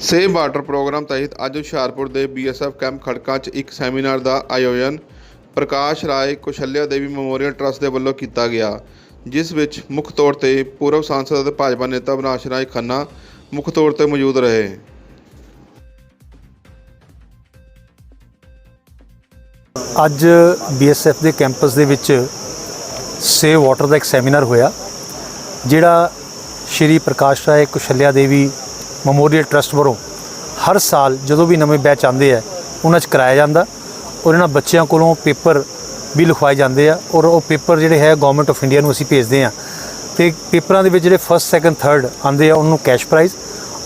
Save water programme ਤਹਿਤ ਅੱਜ ਹੁਸ਼ਿਆਰਪੁਰ ਦੇ ਬੀਐਸਐਫ ਕੈਂਪ ਖੜਕਾਂ 'ਚ ਇੱਕ ਸੈਮੀਨਾਰ ਦਾ ਆਯੋਜਨ ਪ੍ਰਕਾਸ਼ ਰਾਏ ਕੁਸ਼ਲਿਆ ਦੇਵੀ ਮੈਮੋਰੀਅਲ ਟਰੱਸਟ ਦੇ ਵੱਲੋਂ ਕੀਤਾ ਗਿਆ, ਜਿਸ ਵਿੱਚ ਮੁੱਖ ਤੌਰ ਤੇ ਪੂਰਵ ਸਾਂਸਦ ਅਤੇ ਭਾਜਪਾ ਨੇਤਾ ਅਵਿਨਾਸ਼ ਰਾਏ ਖੰਨਾ ਮੁੱਖ ਤੌਰ ਤੇ ਮੌਜੂਦ ਰਹੇ। ਅੱਜ ਬੀਐਸਐਫ ਦੇ ਕੈਂਪਸ ਦੇ ਵਿੱਚ ਸੇਵ ਵਾਟਰ ਦਾ ਇੱਕ ਸੈਮੀਨਾਰ ਹੋਇਆ, ਜਿਹੜਾ ਸ਼੍ਰੀ ਪ੍ਰਕਾਸ਼ ਰਾਏ ਕੁਸ਼ਲਿਆ ਦੇਵੀ ਮੈਮੋਰੀਅਲ ਟਰਸਟ ਵੱਲੋਂ ਹਰ ਸਾਲ ਜਦੋਂ ਵੀ ਨਵੇਂ ਬੈਚ ਆਉਂਦੇ ਆ, ਉਹਨਾਂ 'ਚ ਕਰਾਇਆ ਜਾਂਦਾ ਔਰ ਇਹਨਾਂ ਬੱਚਿਆਂ ਕੋਲੋਂ ਪੇਪਰ ਵੀ ਲਿਖਵਾਏ ਜਾਂਦੇ ਆ ਔਰ ਉਹ ਪੇਪਰ ਜਿਹੜੇ ਹੈ ਗਵਰਨਮੈਂਟ ਆਫ ਇੰਡੀਆ ਨੂੰ ਅਸੀਂ ਭੇਜਦੇ ਆ ਤੇ ਪੇਪਰਾਂ ਦੇ ਵਿੱਚ ਜਿਹੜੇ ਫਸਟ ਸੈਕੰਡ ਥਰਡ ਆਉਂਦੇ ਆ, ਉਹਨਾਂ ਨੂੰ ਕੈਸ਼ ਪ੍ਰਾਈਜ਼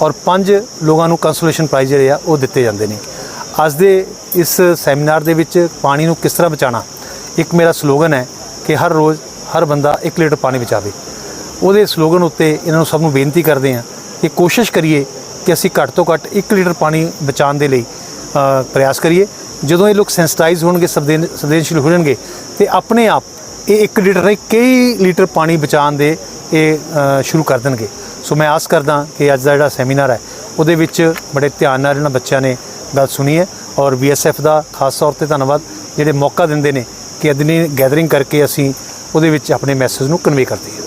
ਔਰ ਪੰਜ ਲੋਕਾਂ ਨੂੰ ਕੰਸੋਲੇਸ਼ਨ ਪ੍ਰਾਈਜ਼ ਜਿਹੜੇ ਆ, ਉਹ ਦਿੱਤੇ ਜਾਂਦੇ ਨੇ। ਅੱਜ ਦੇ ਇਸ ਸੈਮੀਨਾਰ ਦੇ ਵਿੱਚ ਪਾਣੀ ਨੂੰ ਕਿਸ ਤਰ੍ਹਾਂ ਬਚਾਉਣਾ, ਇੱਕ ਮੇਰਾ ਸਲੋਗਨ ਹੈ ਕਿ ਹਰ ਰੋਜ਼ ਹਰ ਬੰਦਾ 1 ਲੀਟਰ ਪਾਣੀ ਬਚਾਵੇ। ਉਹਦੇ ਸਲੋਗਨ ਉੱਤੇ ਇਹਨਾਂ ਨੂੰ ਸਭ ਨੂੰ ਬੇਨਤੀ ਕਰਦੇ ਹਾਂ ਕਿ ਕੋਸ਼ਿਸ਼ ਕਰੀਏ ਕਿ ਅਸੀਂ ਘੱਟ ਤੋਂ ਘੱਟ 1 ਲੀਟਰ ਪਾਣੀ ਬਚਾਉਣ ਦੇ ਲਈ ਪ੍ਰਯਾਸ ਕਰੀਏ। ਜਦੋਂ ਇਹ ਲੋਕ ਸੈਂਸਿਟਾਈਜ਼ ਹੋਣਗੇ ਸੰਵੇਦਨ- ਸੰਵੇਦਨਸ਼ੀਲ ਹੋ ਜਾਣਗੇ, ਤੇ ਆਪਣੇ ਆਪ ਇਹ 1 ਲੀਟਰ ਨਹੀਂ, ਕਈ ਲੀਟਰ ਪਾਣੀ ਬਚਾਉਣ ਦੇ ਇਹ ਸ਼ੁਰੂ ਕਰ ਦੇਣਗੇ। ਸੋ ਮੈਂ ਆਸ ਕਰਦਾ ਕਿ ਅੱਜ ਦਾ ਜਿਹੜਾ ਸੈਮੀਨਾਰ ਹੈ, ਉਹਦੇ ਵਿੱਚ ਬੜੇ ਧਿਆਨ ਨਾਲ ਇਹਨਾਂ ਬੱਚਿਆਂ ਨੇ ਗੱਲ ਸੁਣੀ ਹੈ ਔਰ ਬੀਐਸਐਫ ਦਾ ਖਾਸ ਤੌਰ ਤੇ ਧੰਨਵਾਦ ਜਿਹੜੇ ਮੌਕਾ ਦਿੰਦੇ ਨੇ ਕਿ ਅਦਨੀ ਗੈਦਰਿੰਗ ਕਰਕੇ ਅਸੀਂ ਉਹਦੇ ਵਿੱਚ ਆਪਣੇ ਮੈਸੇਜ ਨੂੰ ਕਨਵੇ ਕਰਦੇ ਹਾਂ।